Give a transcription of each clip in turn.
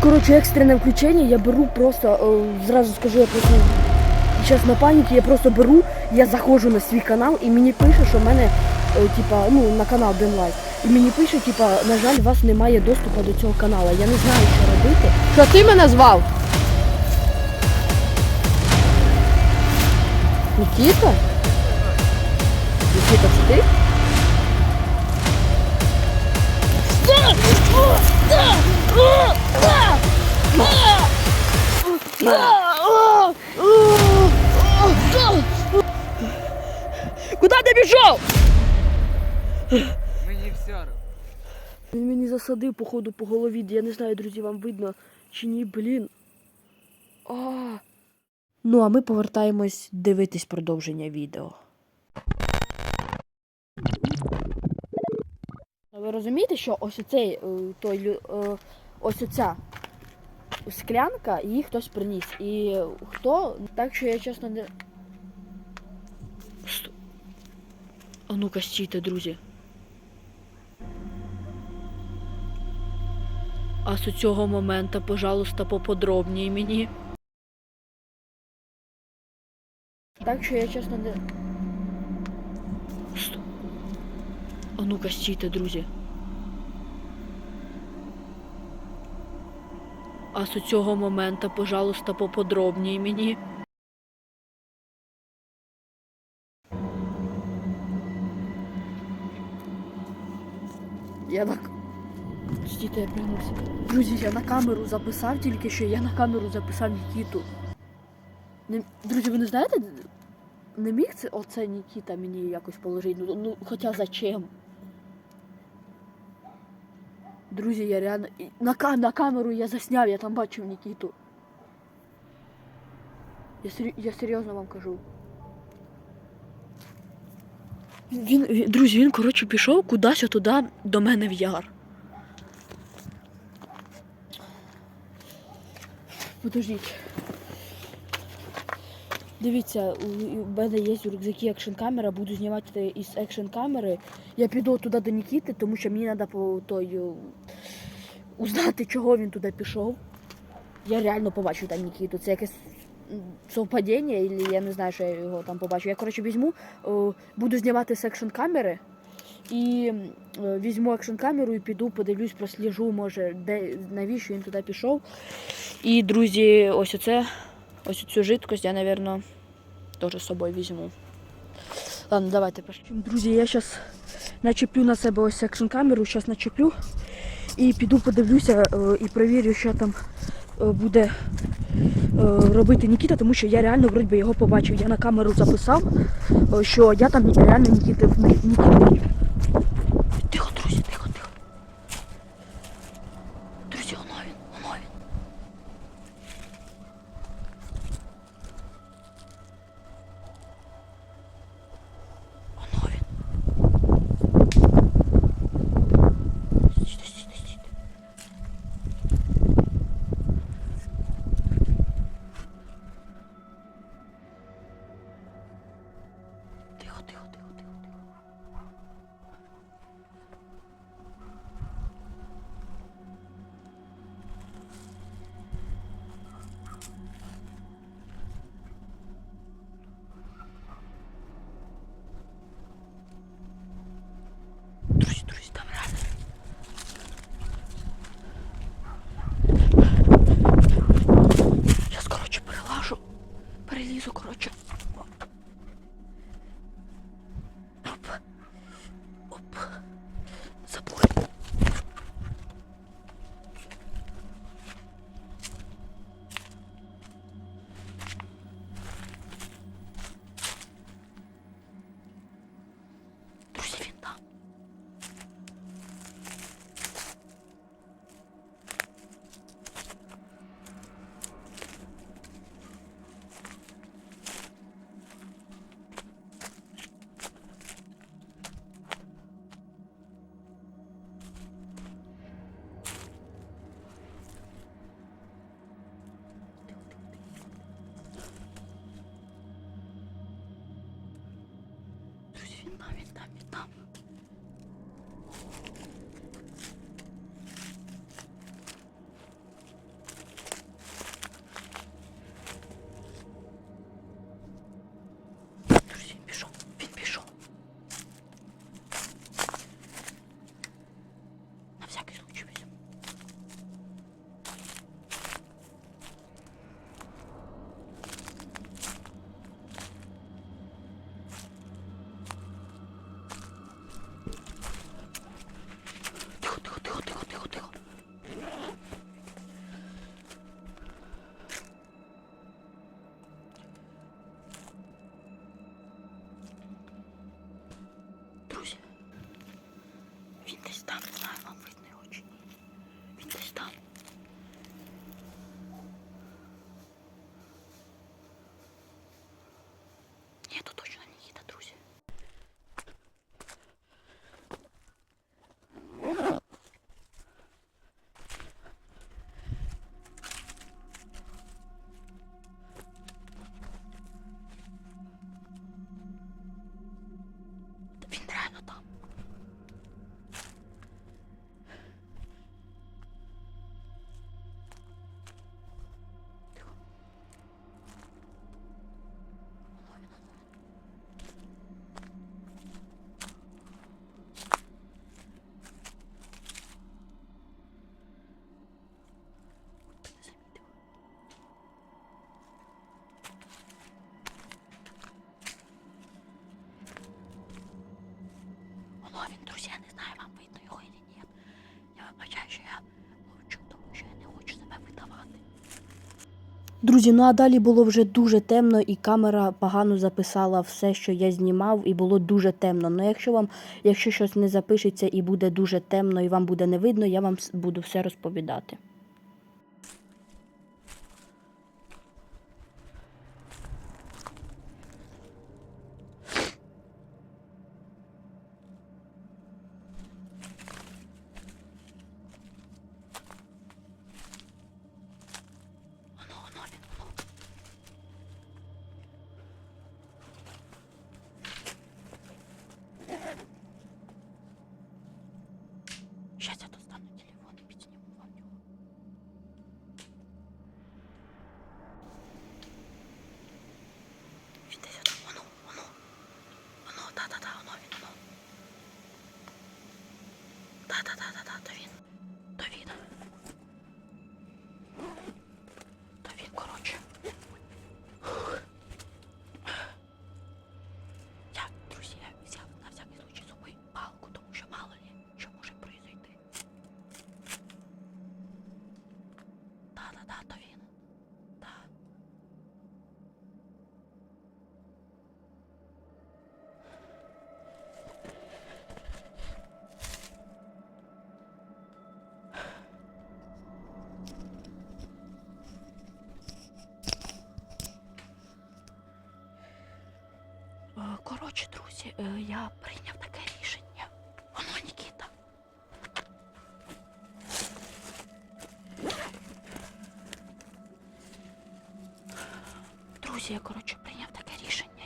коротше, екстрене включення, я беру просто, е, зразу скажу, я просто зараз на паніки, я просто беру, я заходжу на свій канал і мені пише, що в мене, е, типа, ну, на канал Денлайт. І мені пише, типа, на жаль, у вас немає доступу до цього каналу. Я не знаю, що робити. Що ти мене звав? Нікіта? Нікіта, це ти? Куди ти пішов? Мені все равно. Він мені засадив, походу, по голові. Я не знаю, друзі, вам видно чи ні, блін. А. Ну, а ми повертаємось дивитись продовження відео. Ви розумієте, що ось оцей е, той е, ось оця склянка, її хтось приніс. І хто? Так що я чесно не. Сто- А ну-ка, стійте, друзі. А з цього моменту, пожалуйста, поподробніше мені. Так що я чесно не. Сто- А ну-ка, стійте, друзі. А з цього моменту, пожалуйста, поподробніше мені. Я на... Стійте, я пригнувся. Друзі, я на камеру записав тільки що, я на камеру записав Нікіту. Не... Друзі, ви не знаєте, не міг це оце Нікіта мені якось положити? Ну, ну хоча зачем? Друзі, я реально. На, на камеру я засняв, я там бачив Нікіту. Я, сер... я серйозно вам кажу. Він, він, друзі, він, коротше, пішов кудись туди до мене в яр. Подождіть. Дивіться, у, мене є в рюкзакі екшн камера, буду знімати із екшн камери. Я піду туди до Нікіти, тому що мені треба по той узнати, чого він туди пішов. Я реально побачу там Нікіту. Це якесь совпадіння, або я не знаю, що я його там побачу. Я коротше візьму, буду знімати з екшн камери. І е, візьму екшн камеру і піду, подивлюсь, просліжу, може, де навіщо він туди пішов. І, друзі, ось оце, ось цю жидкость я, напевно, теж з собою візьму. Ладно, давайте пошли. Друзі, я зараз начеплю на себе ось екшн камеру, зараз начеплю і піду подивлюся е, і перевірю, що там е, буде е, робити Нікіта, тому що я реально вроді його побачив. Я на камеру записав, що я там реально Нікіти Нікіти. Друзі, ну а далі було вже дуже темно, і камера погано записала все, що я знімав, і було дуже темно. Ну якщо вам, якщо щось не запишеться і буде дуже темно, і вам буде не видно, я вам буду все розповідати. Воно, воно, він, воно. Щас я достану телефон і підсніму вам його. Він десь отам, воно, воно. Воно, да-да-да, воно, він, воно. Да-да-да-да-да, то він. То він. То він, коротше. Я, друзі, я взяв на всякий случай з собою палку, тому що мало лі, що може произойти. То він. Да. Е, Коротше, друзі, е, я прийняв Друзі, я коротше прийняв таке рішення.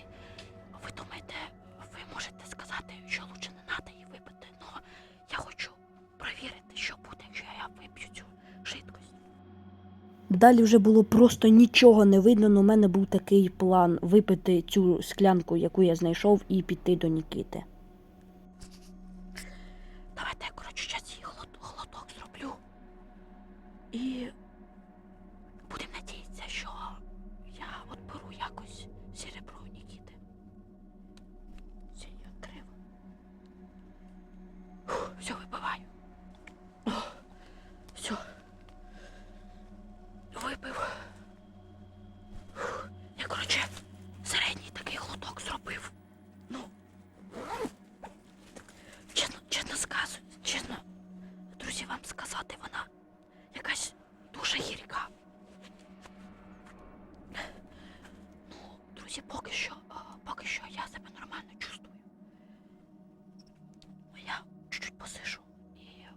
Ви думаєте, ви можете сказати, що лучше не треба її випити, але я хочу перевірити, що буде, якщо я вип'ю цю жидкость. Далі вже було просто нічого не видно. але у мене був такий план випити цю склянку, яку я знайшов, і піти до Нікіти. Давайте я, коротше, зараз її глот- глоток зроблю. І будемо надіятися, що я от беру якось серебро Нікіти. Все, я відкрив. Фух, Все, випиваю. Ох, Все. Випив. Фух, Я, коротше, середній такий глоток зробив. Ну, Чесно, чесно сказу, чесно, друзі, вам сказати, вона якась дуже гірка. Ну, друзі, поки що, а, поки що я себе нормально чувствую. Ну, Я чуть-чуть посижу і е,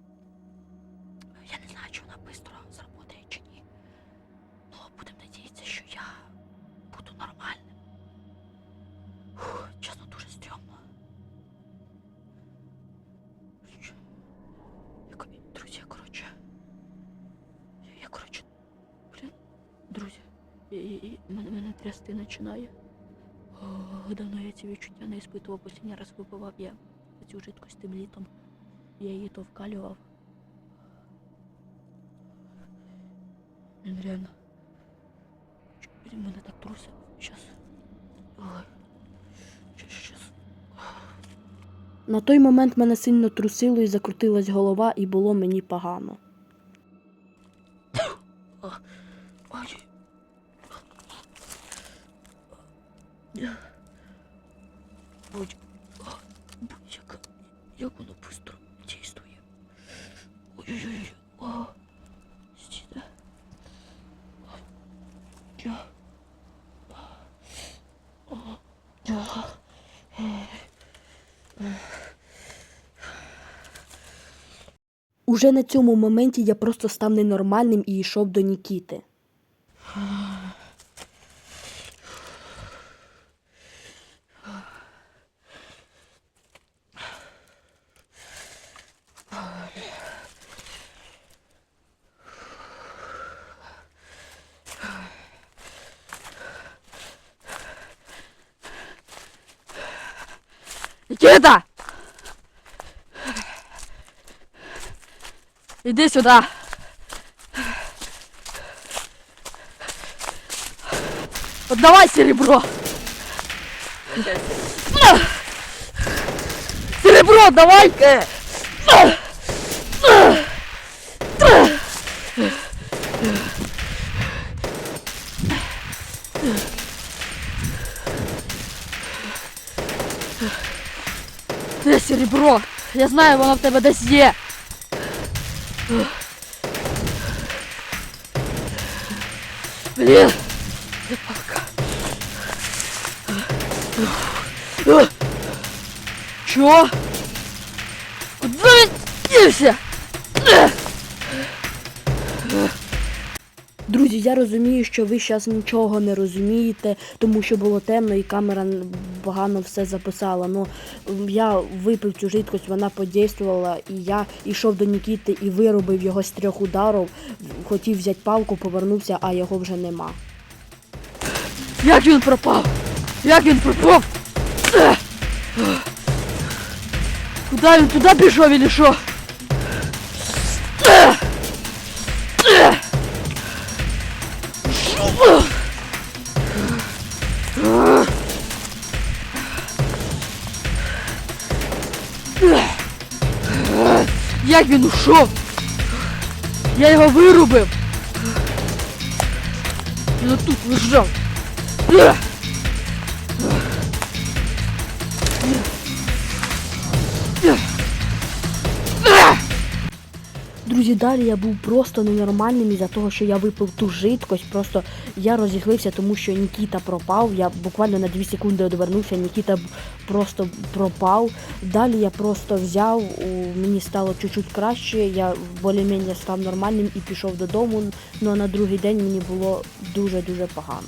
я не знаю, чи вона швидко зработає чи ні. Ну, будемо надіятися, що я буду нормальним. Фух, чесно, дуже стрьомно. Що? Я, ко- друзі, я, коротше. Я, я коротше. Блін. Друзі. І, і, мене, мене трясти починає. О, давно я ці відчуття не іспитував. Останній раз випивав я цю жидкость тим літом. Я її то вкалював. Блін, реально. Мене так трусить. Щас. На той момент мене сильно трусило і закрутилась голова, і було мені погано. Ой. Ой. А, бу- Як, як воно быстро дійствує. Ой-ой-ой. О. Стіна. Я. Я. Уже на цьому моменті я просто став ненормальним і йшов до Нікіти. Нікіта! Іди сюди. Отдавай. Серебро! серебро, давай! Де серебро? Я знаю, воно в тебе десь є. Блін! Де палка? Чо? Куди він Друзі, я розумію, що ви зараз нічого не розумієте, тому що було темно і камера погано все записала. Ну я випив цю жидкость, вона подействувала, і я йшов до Нікіти і виробив його з трьох ударів. Хотів взяти палку, повернувся, а його вже нема. Як він пропав? Як він пропав? Куди він туди пішов или що? Як він ушов? Я його вирубив. Він тут лежав. Друзі, далі я був просто ненормальним із-за того, що я випив ту жидкость. Просто я розіглився, тому що Нікіта пропав. Я буквально на 2 секунди одвернувся, Нікіта просто пропав. Далі я просто взяв, мені стало чуть-чуть краще, я більш-менш став нормальним і пішов додому. Ну а на другий день мені було дуже-дуже погано.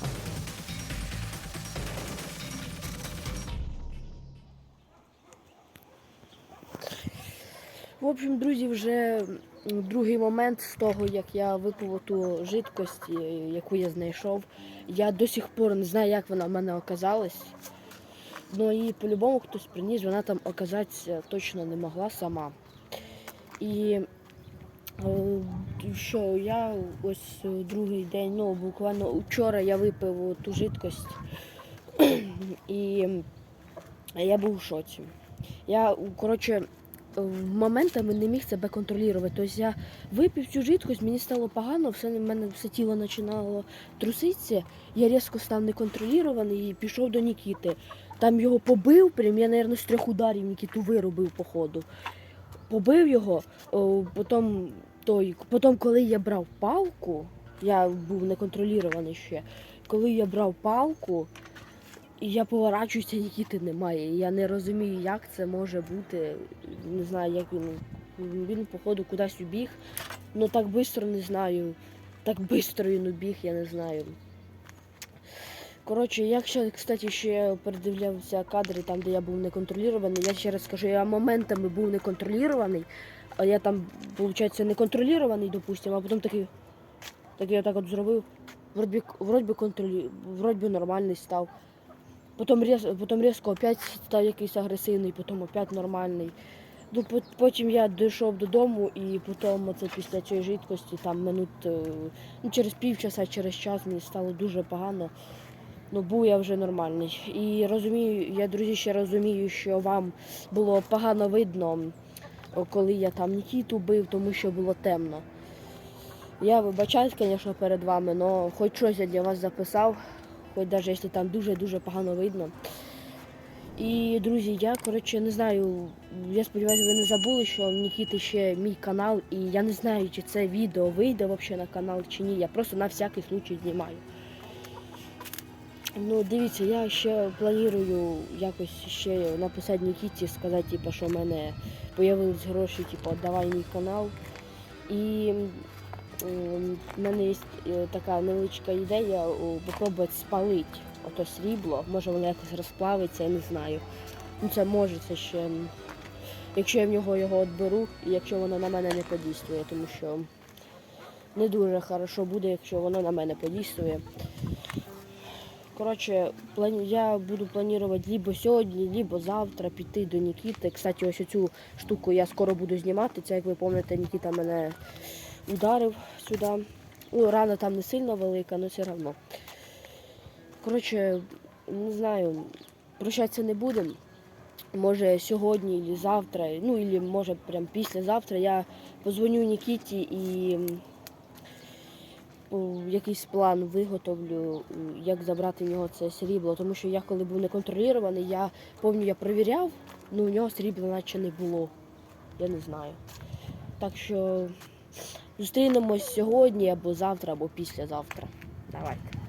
В общем, друзі, вже другий момент з того, як я випив ту жидкость, е, яку я знайшов. Я до сих пор не знаю, як вона в мене оказалась. Ну і по-любому хтось приніс, вона там оказатися точно не могла сама. І е, що я ось другий день, ну буквально вчора я випив ту жидкость і я був в шоці. Я, коротше, моментами не міг себе контролювати. Тобто я випив цю жидкость, мені стало погано, все в мене все тіло починало труситися. Я різко став неконтролюваний і пішов до Нікіти. Там його побив, прям я, мабуть, з трьох ударів Нікіту виробив по ходу. Побив його, о, потім, той, потім, коли я брав палку, я був неконтролюваний ще. Коли я брав палку, я поворачуюся, Нікіти немає. Я не розумію, як це може бути. Не знаю, як він. Він, походу, кудись убіг. Ну так швидко не знаю. Так швидко він убіг, я не знаю. Коротше, як ще, кстати, ще передивлявся кадри там, де я був неконтролюваний. Я ще раз скажу, я моментами був неконтролюваний, а я там, виходить, неконтролюваний, допустимо, а потім такий, такий я так от зробив. Вроді, вроді, контролю, вроді нормальний став. Потім, різ, потім різко опять став якийсь агресивний, потім опять нормальний. Ну, потім я дійшов додому і потім оце після цієї жидкості, там минут е, ну, через півчаса, через час мені стало дуже погано. Ну, був я вже нормальний. І розумію, я, друзі, ще розумію, що вам було погано видно, коли я там Нікіту бив, тому що було темно. Я вибачаюсь, звісно, перед вами, але хоч щось я для вас записав, хоч навіть якщо там дуже-дуже погано видно. І, друзі, я, коротше, не знаю, я сподіваюся, ви не забули, що в Нікіти ще мій канал, і я не знаю, чи це відео вийде взагалі на канал чи ні. Я просто на всякий случай знімаю. Ну, дивіться, я ще планую якось ще написати Нікіті, сказати, типу, що в мене з'явились гроші, типу, давай мій канал. І м, в мене є е, така невеличка ідея о, попробувати спалити ото срібло. Може воно якось розплавиться, я не знаю. Ну це може, це ще. Якщо я в нього його відберу, і якщо воно на мене не подійствує, тому що не дуже хорошо буде, якщо воно на мене подійствує. Коротше, я буду планувати либо сьогодні, либо завтра піти до Нікіти. Кстати, ось цю штуку я скоро буду знімати. Це, як ви пам'ятаєте, Нікіта мене ударив сюди. Ну, рана там не сильно велика, але все одно. Коротше, не знаю, прощатися не будемо. може сьогодні і завтра, ну і може прям післязавтра я позвоню Нікіті і якийсь план виготовлю, як забрати в нього це срібло. Тому що я коли був неконтролірований, я пам'ятаю, я перевіряв, ну у нього срібла наче не було. Я не знаю. Так що зустрінемось сьогодні або завтра, або післязавтра. Давайте.